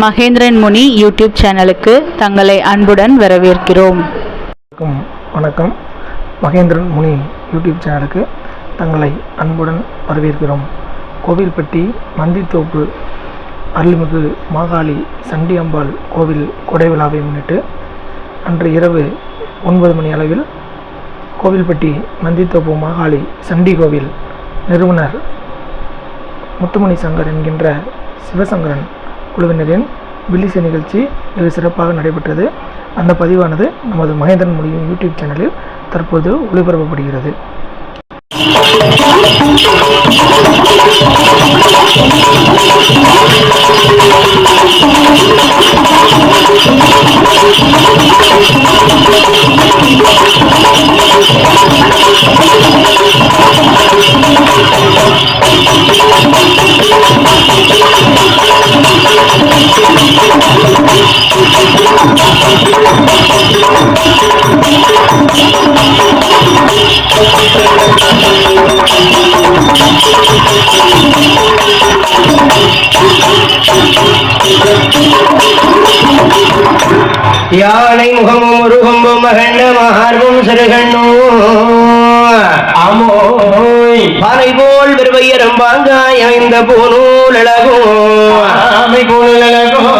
மகேந்திரன் முனி YouTube சேனலுக்கு தங்களை அன்புடன் வரவேற்கிறோம். வணக்கம் வணக்கம். மகேந்திரன் முனி யூடியூப் சேனலுக்கு தங்களை அன்புடன் வரவேற்கிறோம். கோவில்பட்டி மந்தித்தோப்பு அருள்மிகு மாகாளி சண்டி அம்பாள் கோவில் கொடை விழாவை முன்னிட்டு அன்று இரவு ஒன்பது மணி அளவில் கோவில்பட்டி மந்தித்தோப்பு மாகாளி சண்டி கோவில் நிறுவனர் முத்துமணி சங்கர் என்கின்ற சிவசங்கரன் குழுவினரின் வில்லிசை நிகழ்ச்சி வெகு சிறப்பாக நடைபெற்றது. அந்த பதிவானது நமது மகேந்திரன் மொழியின் யூடியூப் சேனலில் தற்போது ஒளிபரப்பப்படுகிறது. யானை முகமும் உருகம்பும் மகண்ட மார்பும் சிறுகண்ணும் அமோய் பானை போல் விருவையரும் பாங்காய் அமைந்த பூநூல் அழகும் பூநூல் அழகும்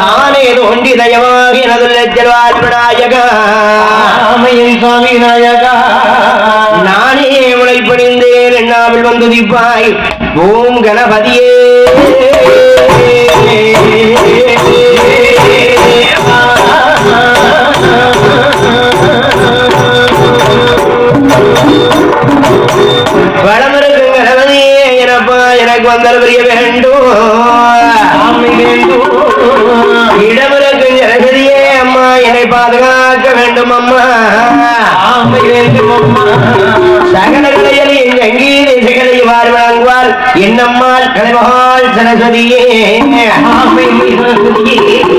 தானே தோண்டி தயவாகி நதுல்லச்சல் வாழ்வநாயக அமையின் சுவாமி நாயகா நானே முளைப்பணிந்தேன் எண்ணாவில் வந்து திப்பாய் ஓம் கணபதியே. வளமிருக்கு கணபதியே எனப்பா எனக்கு வந்தால் பெரிய வேண்டும் இடமிருக்கு ரகதியே அம்மா என்னை பாதுகாக்க வேண்டும் அம்மா சகல கலையலையும் சங்கீத இசைகளை வார் வழங்குவார் என்னம்மாள் கலைமகால் சரஸ்வதியே ஓம்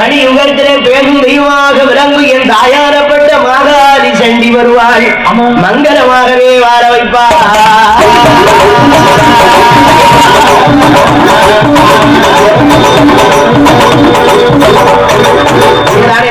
கலியுகத்திலே பேசும் தெய்வமாக விளங்கு என் தாயாரப்பட்ட மாகாளி சண்டி வருவாள். மங்களமாகவே வாழ வைப்பார் நானே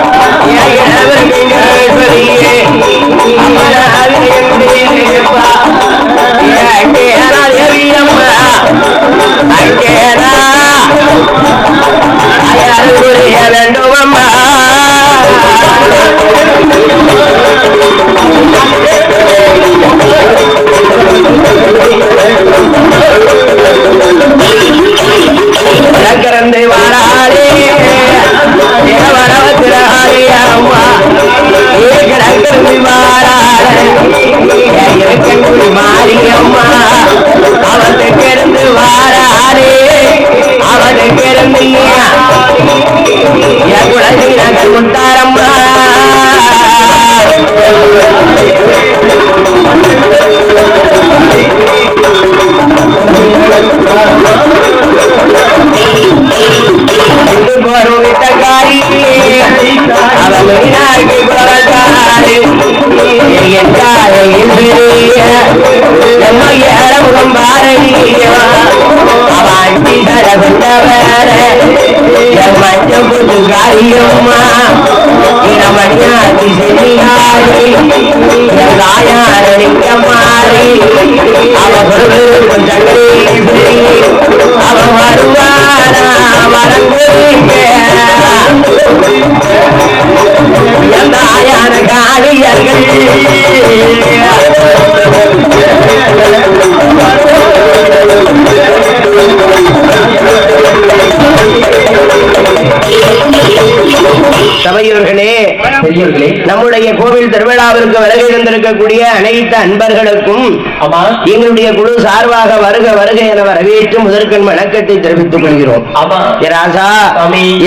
பெரியவர்களே நம்முடைய கோவில் திருவிழாவிற்கு வருகை தந்திருக்கக்கூடிய அனைத்து அன்பர்களுக்கும் ஆமா. எங்களுடைய குழு சார்பாக வருக வருக என வரவேற்று முதற்கண் வணக்கத்தை தெரிவித்துக் கொள்கிறோம். ஆமா. ராசா.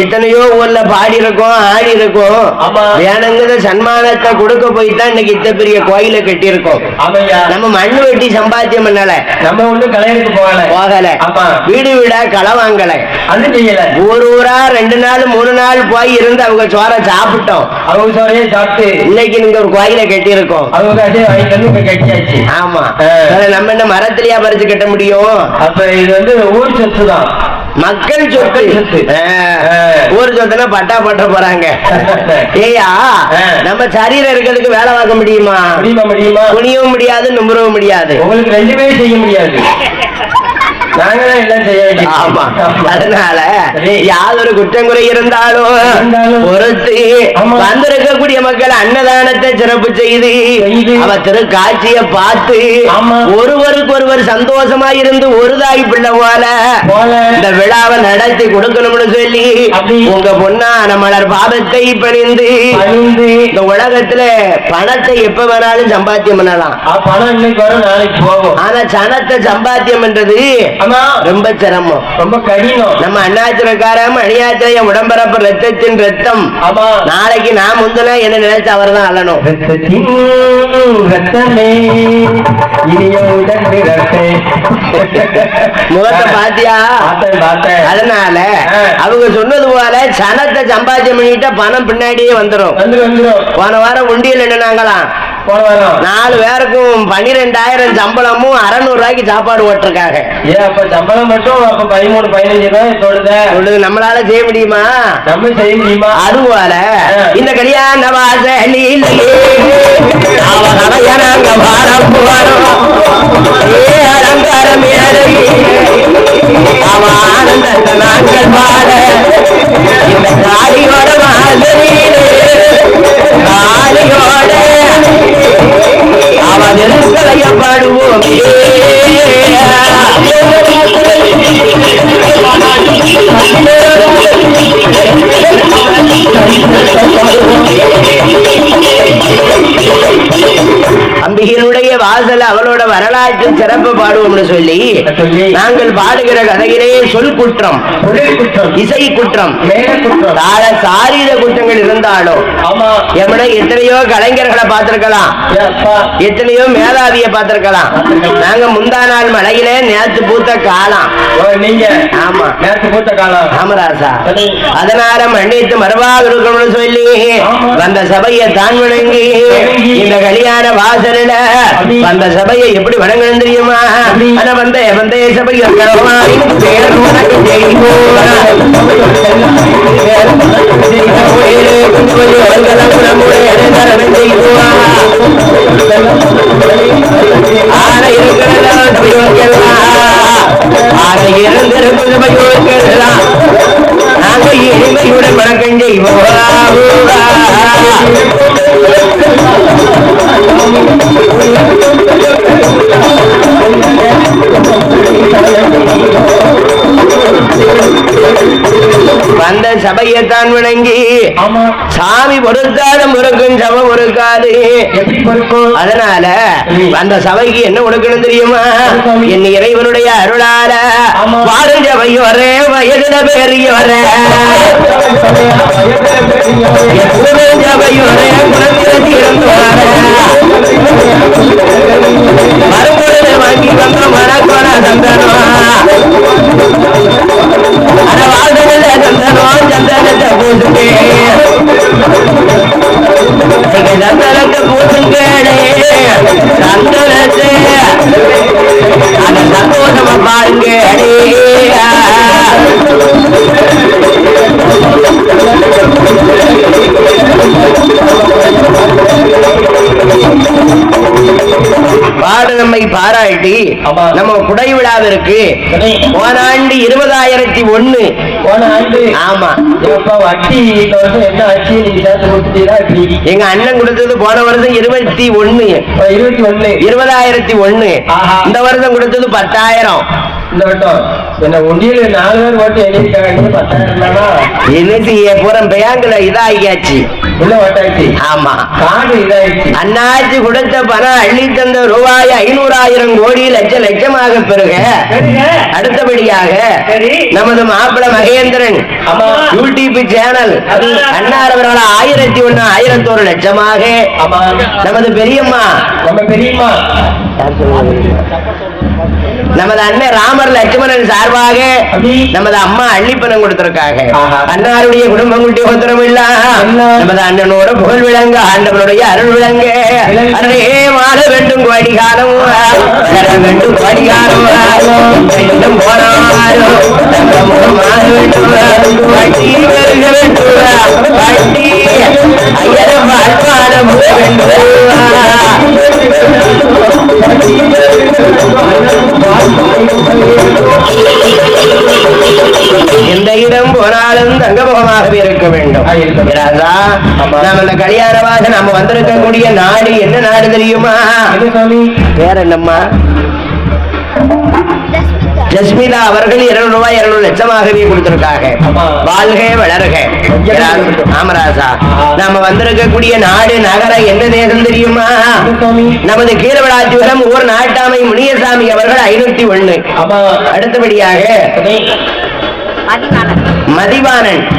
எத்தனையோ ஊர்ல பாடி இருக்கோம் ஆடி இருக்கோம். வேணுங்கிற சன்மானத்தை கொடுக்க போய் தான் இன்னைக்கு இத்த பெரிய கோயிலை கட்டி இருக்கோம் நம்ம மண்ணு வெட்டி சம்பாத்தியம் பண்ணல. நம்ம ஒண்ணு கலையருக்கு போகல. போகல. ஆமா. வீடு வீடா களை வாங்கல. அது செய்யல. ஒரு ஊரா ரெண்டு நாள் மூணு நாள் போய் இருந்து அவங்க சோற சாப்பிட்டோம். அவங்க சோறையே சாப்பிட்டு இன்னைக்கு நீங்க ஒரு கோயிலை கட்டி இருக்கோம் அவங்க அதே வாங்கிட்டு கட்டியாச்சு. ஆமா. நம்ம என்ன மரத்திலேயா பறிச்சு கட்ட முடியும்? அப்ப இது வந்து ஊர் சொத்து. தான் மக்கள் சொத்து. ஊர் சொத்துனா பட்டா பட்ட போறாங்க. ஏயா. நம்ம சரீரம் இருக்கிறதுக்கு வேலை பார்க்க முடியுமா? முடியுமா முடியுமா? குனியவும் முடியாது நும்புறவும் முடியாது. உங்களுக்கு ரெண்டுமே செய்ய முடியாது. நாங்க தான் எல்லாம் செய்ய வேண்டியது. ஆமா அதனால. யாதொரு குற்றங்குறை இருந்தாலும் இருந்தாலும் பொறுத்து. வந்திருக்கக்கூடிய மக்கள் அன்னதானத்தை சிறப்பு செய்து. அவ திரு காட்சிய பார்த்து. ஒருவருக்கு ஒருவர் சந்தோஷமா இருந்து ஒரு தாய் பிள்ளை போல இந்த விழாவை நடத்தி கொடுக்கணும்னு சொல்லி. உங்க பொண்ணான மலர் பாதத்தை பணிந்து இந்த உலகத்துல பணத்தை எப்ப வேணாலும் சம்பாத்தியம் பண்ணலாம் பணம் இன்னைக்கு வரும் நாளைக்கு போகும் ஆனா சனத்தை சம்பாத்தியம் பண்றது ரொம்ப சிரமம். ரொம்ப கடினம். நம்ம அண்ணாச்சிரக்காரன் அணியாச்சிரிய உடம்பரப்பு ரத்தத்தின் ரத்தம். நாளைக்கு நான் முந்தினா என்ன நினைச்சு அவர் தான் அள்ளணும் ரத்தத்தின் ரத்தமே முகத்தை பாத்தியா அதனால. அவங்க சொன்னது போல சனத்தை சம்பாத்தியம் பண்ணிட்டா பணம் பின்னாடியே வந்துரும். போன வாரம் உண்டியல் வாரம் நாலு பேருக்கும் பன்னிரெண்டாயிரம் சம்பளமும் அறநூறு ரூபாய்க்கு சாப்பாடு ஓட்டிருக்காங்க ஏன் அப்ப சம்பளம் மட்டும் அப்ப பதிமூணு பதினஞ்சு ரூபாய் தொழுத நம்மளால செய்ய முடியுமா? நம்ம செய்ய முடியுமா? அதுபோல ஆ. இந்த கல்யாண வாசலில் நாங்கள் பாட இந்த காளியோட வாசலில் காளியோட அவ நெருங்கலையப்படுவோம் அம்பிகையினுடைய வாசல் அவளோட வரலாற்று சிறப்பு பாடுவோம்னு சொல்லி நாங்கள் பாடுகிற கதையிலே சொல் குற்றம் இசை குற்றம் தாழ சாரீர குற்றங்கள் இருந்தாலும் ஆமா. எம்மனை எத்தனையோ கலைஞர்களை பார்த்திருக்கலாம். எத்தனையோ மேதாவிய பார்த்திருக்கலாம். நாங்க முந்தா நாள் மழையிலே நேத்து பூத்த காலம் நீங்க. ஆமா. நேற்று பூத்த காலம் ராமராசா. அதனால மன்னித்து மறுபாக இருக்கணும்னு சொல்லி. வந்த சபையை தான் வணங்கி. இந்த கல்யாண வாசலில. வந்த சபையை எப்படி வணங்கணும் தெரியுமா. ஆனா வந்த வந்த சபை? ஆன சபையோர்கள்லாம். ஆன இருந்திருக்கும் சபையோர்கள்லாம். நாங்க இனிமையுடன் வணக்கம் வந்த சபையைத்தான் வணங்கி ஆமா. சாமி பொறுக்காத முறுக்கும் சபை பொறுக்காது. அதனால அந்த சபைக்கு என்ன கொடுக்கணும் தெரியுமா? என் இறைவனுடைய அருளால. வாழும் சபை வரே வயதுல பெரிய வரே. சபை மறுபொழுது வாங்கி வந்த மனக்கோண சந்தனம் அட வாழ்ந்ததில்ல சந்தனம் சந்தனத்தை போட்டுக்கே. சந்தனத்தை போட்டுக்கேடே. சந்தனத்தை அந்த சந்தோஷமா பாருங்க அடே பாராட்டி. நம்ம குடை விழாவிற்கு. போன ஆண்டு இருபதாயிரத்தி ஒண்ணு போன ஆண்டு ஆமா. இப்ப வட்டி என்ன ஆச்சு? எங்க அண்ணன் கொடுத்தது போன வருஷம் இருபத்தி ஒண்ணு இருபத்தி ஒண்ணு இருபதாயிரத்தி ஒண்ணு. இந்த வருஷம் கொடுத்தது பத்தாயிரம். இந்த வட்டம். என்ன உண்டியல நாலு பேர் ஓட்டு எழுதிருக்காங்க பத்தாயிரம் இன்னைக்கு பூரம் பேங்க்ல இதாகியாச்சு. உள்ள ஆமா. காடு இதாயிடுச்சு. அண்ணாச்சி கொடுத்த பணம் அள்ளி தந்த ரூபாய் ஐநூறாயிரம் கோடி லட்ச லட்சமாக பெருக அடுத்தபடியாக. நமது மாப்பிள மகேந்திரன் ஆமா. YouTube channel. அன்னார் அவர்கள் ஆயிரத்தி ஒண்ணு ஆயிரத்தோரு லட்சமாக ஆமா. நமது பெரியம்மா. நம்ம பெரியம்மா. நமது அண்ணன் ராமர் லட்சுமணன் சார்பாக. நமது அம்மா அள்ளிப்பணம் கொடுத்திருக்காங்க. அன்னாருடைய குடும்பம் குட்டி உத்தரம் இல்ல. நமது அண்ணனோட புகழ் விளங்க ஆண்டவனுடைய அருள் விளங்க. அன்றே வாழ வேண்டும் கோடிகாலம் வளர வேண்டும் கோடிகாலம் வேண்டும் போனாலும் தங்கமுகம் மாற வேண்டும் வட்டி பெருக வேண்டும் வட்டி ஐயரம் வாழ்வான எந்த இடம் போனாலும் தங்கமுகமாகவே இருக்க வேண்டும். ராஜா. நாம இந்த கல்யாணமாக நம்ம வந்திருக்கக்கூடிய நாடு என்ன நாடு தெரியுமா வேற என்னம்மா ஜஸ்மிதா அவர்கள் இருநூறு ரூபாய் இருநூறு லட்சமாகவே கொடுத்திருக்காங்க. வாழ்க வளர்க. ஆஹா. நாம வந்திருக்கக்கூடிய நாடு நகரம் என்ன தேசம் தெரியுமா? நமது கீழவளாச்சிபுரம் ஊர் நாட்டாமை முனியசாமி அவர்கள் ஐநூத்தி ஒண்ணு. அடுத்தபடியாக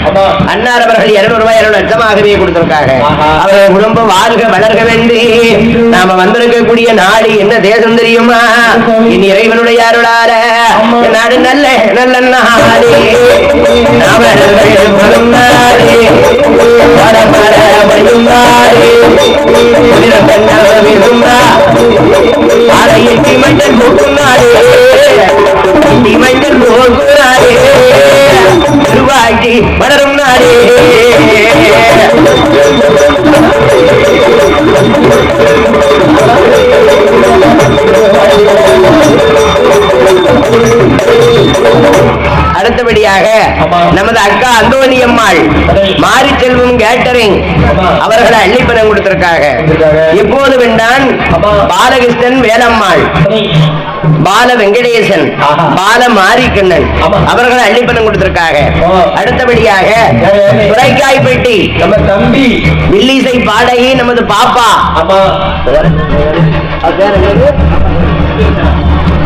ஆமா. அன்னார் அவர்கள் இருநூறு ரூபாய் இருநூறு லட்சமாகவே கொடுத்திருக்காங்க. அவர்கள் குடும்பம் வாழ்க வளர்க வேண்டி நாம வந்திருக்கக்கூடிய நாடு என்ன தேசம் தெரியுமா? இனி இறைவனுடைய அருளார. நாடு நல்ல நல்ல நாடு. அக்கா அந்தோணி அம்மாள். மாரி செல்வம் கேட்டரிங். அவர்களை அள்ளிப்பணம் கொடுத்திருக்காங்க. இப்போது ஆமா. பாலகிருஷ்ணன் வேலம்மாள். பால வெங்கடேசன். பால மாரிக்கண்ணன். அவர்களை அள்ளிப்பணம் கொடுத்திருக்காங்க. அடுத்தபடியாக? துரைக்காய்பட்டி நம்ம தம்பி வில்லிசை பாடகி நமது பாப்பா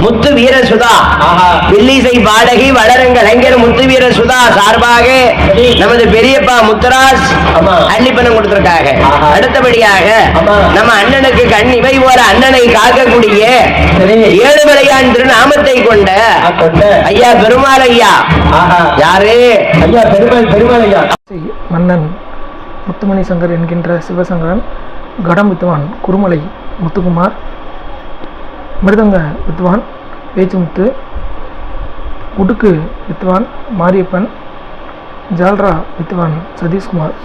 முத்து வீர சுதா ஆஹா. வில்லிசை பாடகி வளரும் கலைஞர் முத்து வீர சுதா சார்பாக நமது பெரியப்பா முத்துராஜ். அள்ளிப்பணம் கொடுத்திருக்காங்க. ஆஹா. அடுத்தபடியாக ஆமா. நம்ம அண்ணனுக்கு கண் இவை ஒரு அண்ணனை காக்கக்கூடிய ஏழுமலையான் திருநாமத்தை கொண்ட. ஐயா பெருமாள் ஐயா ஆஹா. யாரு? ஐயா பெருமாள் பெருமாள் ஐயா மன்னன் முத்துமணி சங்கர் என்கின்ற சிவசங்கரன் கடம் வித்துவான் குருமலை முத்துக்குமார் மிருதங்க வித்வான் பேச்சுமுத்து உடுக்கு வித்வான் மாரியப்பன் ஜால்ரா வித்வான் சதீஷ்குமார்.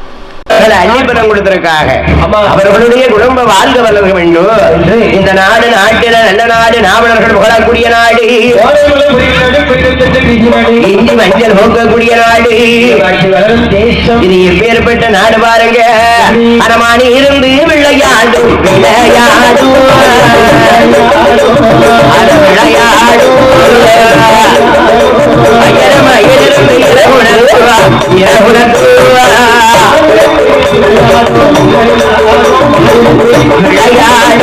அவர்கள் அள்ளிப்பணம் கொடுத்திருக்காங்க. ஆமா. அவர்களுடைய குடும்ப வாழ்க வளர்க வேண்டும் இந்த நாடு நாட்டில நல்ல நாடு நாவலர்கள் புகழக்கூடிய நாடு. இந்தி மஞ்சள் போக்கக்கூடிய நாடு. இது எப்பேற்பட்ட நாடு பாருங்க. அரமானி இருந்து விளையாடும் விளையாடும். விளையாடும். இரகுணத்துவா இரகுணத்துவா விளையாடும்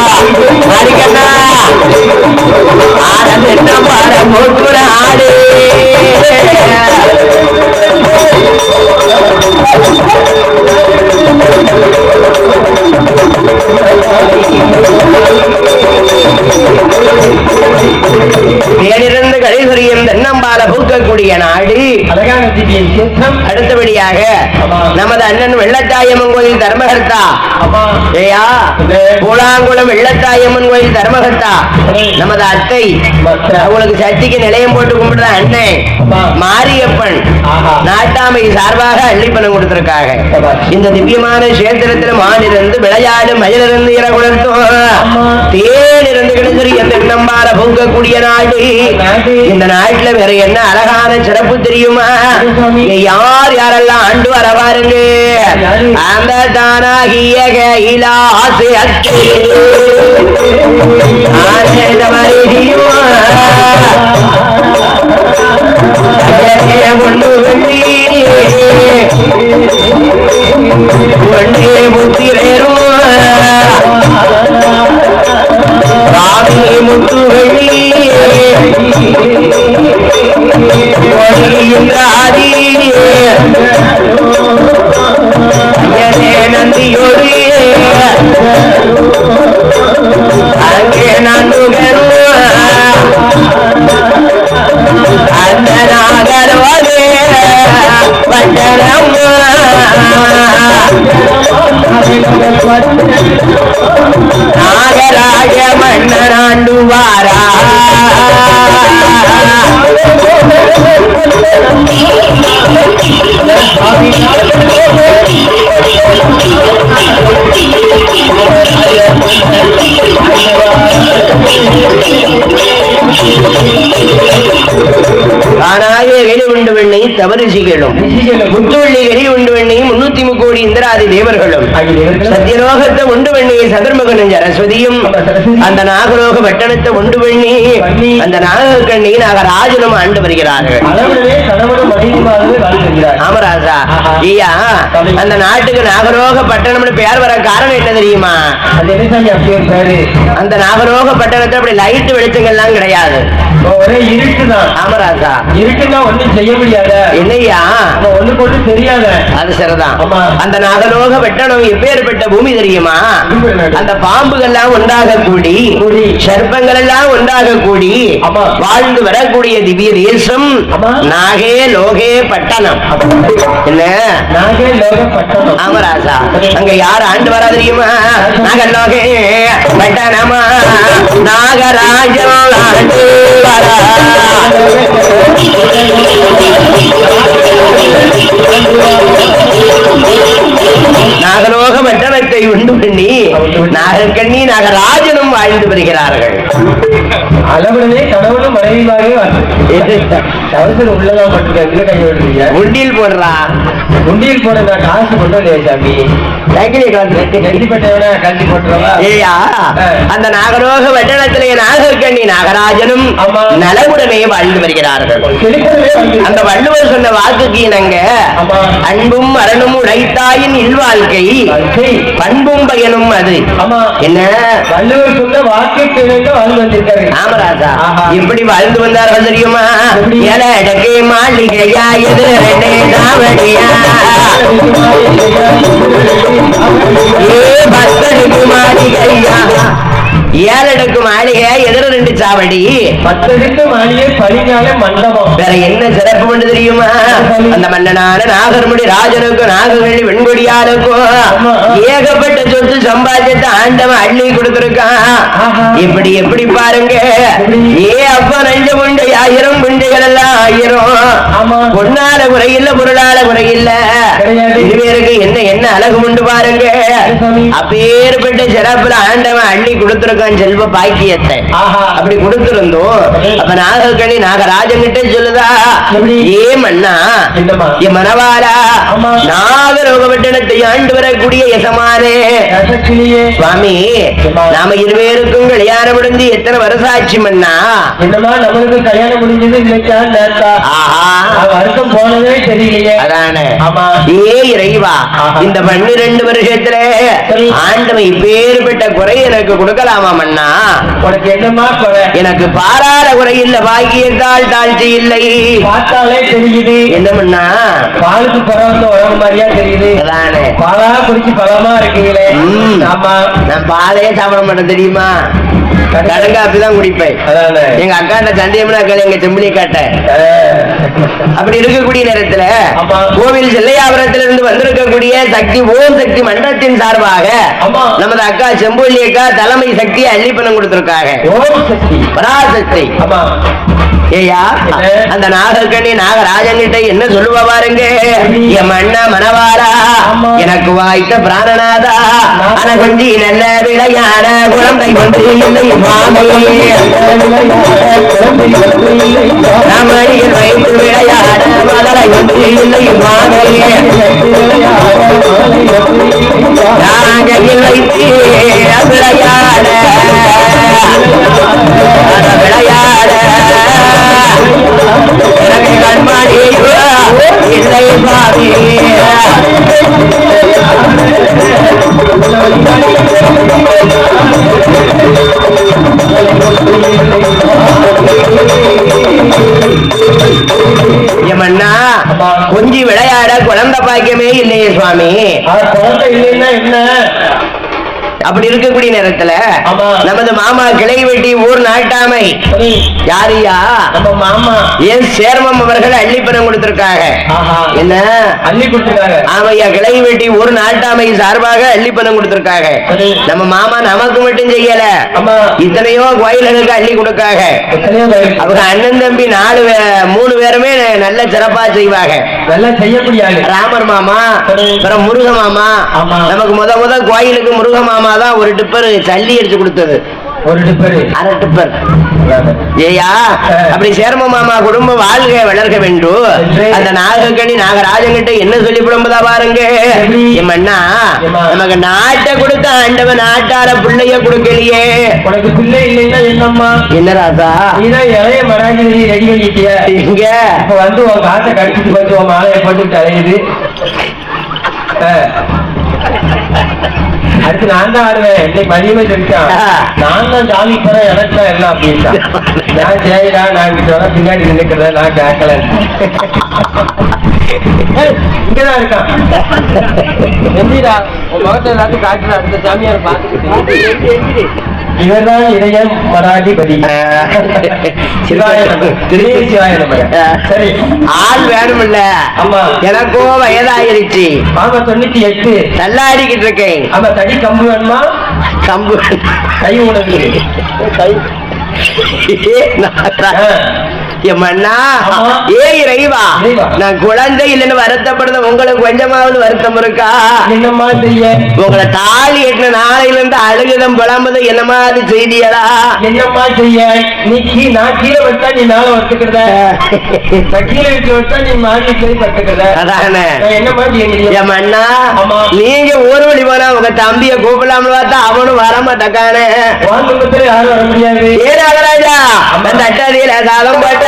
அந்த அடுத்தபடியாக. நமது அண்ணன் வெள்ளத்தாயம்மன் கோயில் தர்மகர்த்தா ஏயா. பூலாங்குளம் வெள்ளத்தாயம்மன் கோயில் தர்மகர்த்தா. நமது அத்தை. அவங்களுக்கு சக்திக்கு நிலையம் போட்டு கும்பிடுற அண்ணன். மாரியப்பன். நாட்டாமை சார்பாக அள்ளிப்பணம் கொடுத்திருக்காங்க. இந்த திவ்யமான கஷேத்திரத்துல மானிருந்து விளையாடு மயிலிருந்து இறகுணர்த்தும் ஆமா. கிடந்துரு எந்த நம்பால பொங்கக்கூடிய நாடு. இந்த நாட்டுல வேற என்ன அழகான சிறப்பு தெரியுமா? யார் யாரெல்லாம் ஆண்டு வர பாருங்க? அந்த தானாகிய கைலாசு ஒன்று வெள்ளி. ஒன்றே முத்திரேரும் ராமி முத்து வெள்ளி ஒளியின்றாதி நந்தியோடு அங்கே நான் தவறு செய்யலும் முத்துவள்ளி வெளி உண்டு வெண்ணை முன்னூத்தி முக்கோடி இந்திராதி தேவர்களும். சத்தியலோகத்தை உண்டு வெண்ணியை சதுர்மகனும் சரஸ்வதியும் அந்த நாகலோக பட்டணத்தை உண்டு வெண்ணி அந்த நாகக்கண்ணி நாகராஜனும் ஆண்டு வருகிறார்கள். ஆமராஜா. ஐயா அந்த நாட்டுக்கு நாகரோக பட்டணம்னு பெயர் வர காரணம் என்ன தெரியுமா? பேரு. அந்த நாகரோக பட்டணத்துல அப்படி லைட் வெளிச்சங்கள்லாம் கிடையாது. ஒரே இருட்டு தான். ஆமராஜா. இருட்டுன்னா ஒண்ணும் செய்ய முடியாத. என்னய்யா? நம்ம ஒண்ணுக்கு ஒண்ணு தெரியாத. அது சரிதான். அந்த நாகலோக வெட்டணம் எப்பேற்பட்ட பூமி தெரியுமா? அந்த பாம்புகள்லாம் ஒன்றாக கூடி. சர்ப்பங்கள் எல்லாம் ஒன்றாக கூடி. வாழ்ந்து வரக்கூடிய திவ்ய தேசம். நாகே லோகே பட்டணம் என்ன? நாகே லோக பட்டணம் ஆமராசா அங்க யார் ஆண்டு வரா தெரியுமா? நாகலோகே பட்டணமா நாகராஜன் ஆண்டு வரா. நாகலோக மண்டலத்தை உண்டு பண்ணி. நாகக்கண்ணி நாகராஜனும் வாழ்ந்து வருகிறார்கள். அளவிடவே கணவனும் மனைவியுமாகவே வாழ்கிறார் தவசல் உள்ளதான் பட்டிருக்காங்க கையை விடுறீங்க உண்டியில் போடுறா. உண்டியில் போட நான் காசு கொண்டு இல்லையா சாமி? சைக்கிளை கலந்து கண்டிப்பட்டவனா கல்வி போட்டுறவா? ஏயா அந்த நாகலோக வட்டணத்திலே நாகக்கண்ணி நாகராஜனும் ஆமா. நலமுடனே வாழ்ந்து வருகிறார்கள். அந்த வள்ளுவர் சொன்ன வாக்குக்கு இணங்க. அன்பும் மரணும் உழைத்தாயின் இல்வாழ்க்கை. வாழ்க்கை. பண்பும் பயனும் அது. என்ன? வள்ளுவர் சொன்ன வாக்கு கிழங்க வாழ்ந்து வந்திருக்காரு. ஆமராஜா ஆஹா. எப்படி வாழ்ந்து வந்தார்கள் தெரியுமா? எலடக்கை மாளிகையா எதிரே தாவடியா ஏ பக்தனுக்கு மாளிகையா ஏழடுக்கு மாளிகை எதிர ரெண்டு சாவடி பத்தெடுத்து மாளிகை பரிஞான மண்டபம் வேற என்ன சிறப்பு பண்ணு தெரியுமா அந்த மன்னனான நாகர்முடி ராஜனுக்கும் நாகவள்ளி வெண்கொடியாருக்கும். ஏகப்பட்ட சொத்து சம்பாதிச்சத்தை ஆண்டவன் அள்ளி கொடுத்திருக்கான். இப்படி எப்படி பாருங்க? ஏ அப்பா நஞ்ச முண்டை ஆயிரம் முண்டைகள் எல்லாம் ஆயிரம் ஆமா. பொன்னால குறையில்ல பொருளால குறையில்ல. இருவேருக்கு என்ன என்ன அழகு உண்டு பாருங்க. அப்பேற்பட்ட சிறப்புல ஆண்டவன் அள்ளி கொடுத்திருக்கான் செல்வ பாக்கியத்தை. அப்படி கொடுத்திருந்தோம் அப்ப நாகக்கணி நாகராஜன் கிட்ட சொல்லுதா? ஏ மன்னா? என் மனவாரா ஆமா. நாகரோகப்பட்டணத்தை ஆண்டு வரக்கூடிய யசமானே சுவாமி? நாம இருவேருக்கும் கல்யாணம் முடிஞ்சு எத்தனை வருஷம் ஆச்சு மன்னா என்னமா நம்மளுக்கு கல்யாணம் முடிஞ்சது வருஷம் போனதே தெரியலையே அதானே. ஏ இறைவா. இந்த பன்னிரண்டு வருஷத்துல. ஆண்டவன் இப்பேற்பட்ட குறை எனக்கு கொடுக்கலாமா மன்னா உனக்கு என்னமா எனக்கு பாராத குறை இல்ல பாக்கியத்தால் தாழ்ச்சி இல்லை. பார்த்தாலே தெரியுது. என்ன மன்னா பாலுக்கு பிறந்த உடம்பு மாதிரியா தெரியுது. அதானே. பாலா குடிச்சு பலமா இருக்கீங்களே. ஆமா. நான் பாலே சாப்பிட மாட்டேன் தெரியுமா? கடுங்காப்பி தான் குடிப்பேன். எங்க அக்காட்ட சந்தியம்னா அக்கா எங்க செம்பிலி காட்ட அப்படி இருக்கக்கூடிய நேரத்துல. கோவில் செல்லையாபுரத்திலிருந்து வந்திருக்கக்கூடிய சக்தி ஓம் சக்தி மன்றத்தின் சார்பாக. நமது அக்கா செம்பொல்லி அக்கா தலைமை சக்தியை அள்ளிப்பணம் கொடுத்திருக்காங்க. ஓம் சக்தி. பராசக்தி. ஆமா. ஏயா அந்த நாகக்கண்ணி நாகராஜன் கிட்ட என்ன சொல்லுவ பாருங்க? என் மண்ணா மனவாரா எனக்கு வாய்த்த பிராணநாதா ஆனா கொஞ்சி நல்ல விளையாட குழந்தை வந்து இல்லை மாமே. வைத்து விளையாட மதலை வந்து இல்லை மாமே. நாகையில் வைத்து விளையாட அத கொஞ்சி விளையாட குழந்தை பாக்கியமே இல்லையே சுவாமி. குழந்தை இல்லைன்னா என்ன? அப்படி இருக்கக்கூடிய நேரத்துல. நமது மாமா கிளை வெட்டி ஊர் நாட்டாமை. யாரியா நம்ம மாமா. என் சேர்மம் அவர்கள் அள்ளிப்பணம் கொடுத்திருக்காங்க? என்ன? அள்ளி கொடுத்துருக்காங்க. ஆமையா கிளை வெட்டி ஒரு நாட்டாமை சார்பாக அள்ளிப்பணம் கொடுத்திருக்காங்க. நம்ம மாமா நமக்கு மட்டும் செய்யல. ஆமா. இத்தனையோ கோயில்களுக்கு அள்ளி கொடுக்காங்க. அவங்க அண்ணன் தம்பி நாலு மூணு பேருமே நல்ல சிறப்பா செய்வாங்க. நல்லா செய்யக்கூடிய ராமர் மாமா. அப்புறம் முருக மாமா. நமக்கு முத முத கோயிலுக்கு முருக மாமா தான் ஒரு டிப்பர் சல்லி அடிச்சு கொடுத்தது. ஒரு டிப்பரு. அரை டிப்பர். ஏயா அப்படி சேர்ம மாமா குடும்பம் வாழ்க வளர்க வேண்டும். அந்த நாகக்கணி நாகராஜன்கிட்ட என்ன சொல்லி புலம்புதா பாருங்க. ஏம்மா? நமக்கு நாட்டை கொடுத்த ஆண்டவன் நாட்டார பிள்ளைய கொடுக்கலையே. உனக்கு பிள்ளை இல்லைன்னா என்னம்மா? என்ன ராசா? இளைய மராஜி ரெடி பண்ணிட்டிய? இங்க வந்து உன் காசை கடிச்சிட்டு வந்து உன் மாலையை போட்டுக்கிட்டு அலையுது. ஆ. அடுத்து நான் தான் ஆடுவேன் இன்னைக்கு மதியமே சொல்லிட்டான். நான் தான் ஜாலி போறேன் எனக்கு தான் எல்லாம் அப்படின்ட்டான் நான் சரிடா நான் இங்கிட்ட வர பின்னாடி நினைக்கிறத நான் கேட்கல இங்கதான் இருக்கான் எப்படிடா உன் முகத்தை எல்லாத்தையும் காட்டுற அடுத்த சாமியார் பார்த்துக்கிட்டு. இவர்தான் சிவாய நம. சரி. ஆள் வேணும்ல. ஆமா. எனக்கோ வயதாயிருச்சு. ஆமா தொண்ணூத்தி எட்டு தள்ளாடிக்கிட்டு இருக்கேன் ஆமா தடி கம்பு வேணுமா? கம்பு. கை உனக்கு கை. என் மண்ணா ஆமா. ஏ இறைவா இறைவா. நான் குழந்தை இல்லைன்னு வருத்தப்படுத உங்களுக்கு கொஞ்சமாவது வருத்தம் இருக்கா? என்னம்மா செய்ய? உங்களை தாலி எட்டின நாளையில இருந்து அழுகுதம் புலம்புது என்னமா அது செய்தியலா என்னம்மா செய்ய? நீ நான் கீழே வச்சா நீ மேல வச்சுக்கிறத? கீழே வச்சு வச்சா நீ மாறி போய் பத்துக்கிறத அதானே. நான் என்னம்மா செய்ய முடியும் என் மண்ணா ஆமா. நீங்க ஊர் வழி போனா உங்க தம்பிய கூப்பிடலாம்னு பார்த்தா அவனும் வர மாட்டக்கானே உன் குடும்பத்துல யாரும் வர முடியாது. ஏ நாகராஜா? அந்த அட்டதியில காலம் போட்டா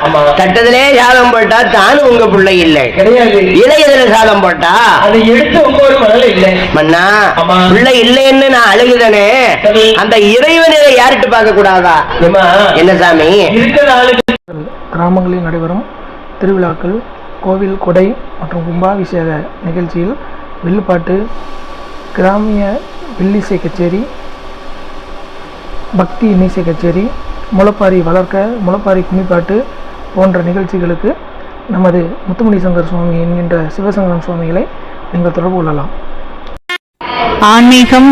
ஆமா. தட்டத்திலே சாதம் போட்டா தானும் உங்க பிள்ளை இல்லை கிடையாது இளையதுல சாதம் போட்டா அதை எடுத்து ஒவ்வொரு மணல இல்லை மண்ணா. பிள்ளை இல்லைன்னு நான் அழுகுதானே. அந்த இறைவனை யார்கிட்ட பார்க்க கூடாதா என்ன சாமி கிராமங்களில் நடைபெறும் திருவிழாக்கள் கோவில் கொடை மற்றும் கும்பாபிஷேக நிகழ்ச்சியில் வில்லுப்பாட்டு கிராமிய வில்லிசை கச்சேரி பக்தி இன்னிசை கச்சேரி முளப்பாரி வளர்க்க முளப்பாரி குமிப்பாட்டு போன்ற நிகழ்ச்சிகளுக்கு நமது முத்துமணி சங்கர் சுவாமி என்கின்ற சிவசங்கரம் சுவாமிகளை நீங்கள் தொடர்பு கொள்ளலாம். ஆன்மீகம்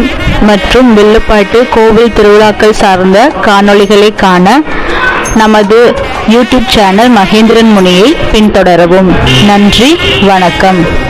மற்றும் வில்லுப்பாட்டு கோவில் திருவிழாக்கள் சார்ந்த காணொளிகளை காண நமது யூடியூப் சேனல் மகேந்திரன் முனியை பின்தொடரவும். நன்றி வணக்கம்.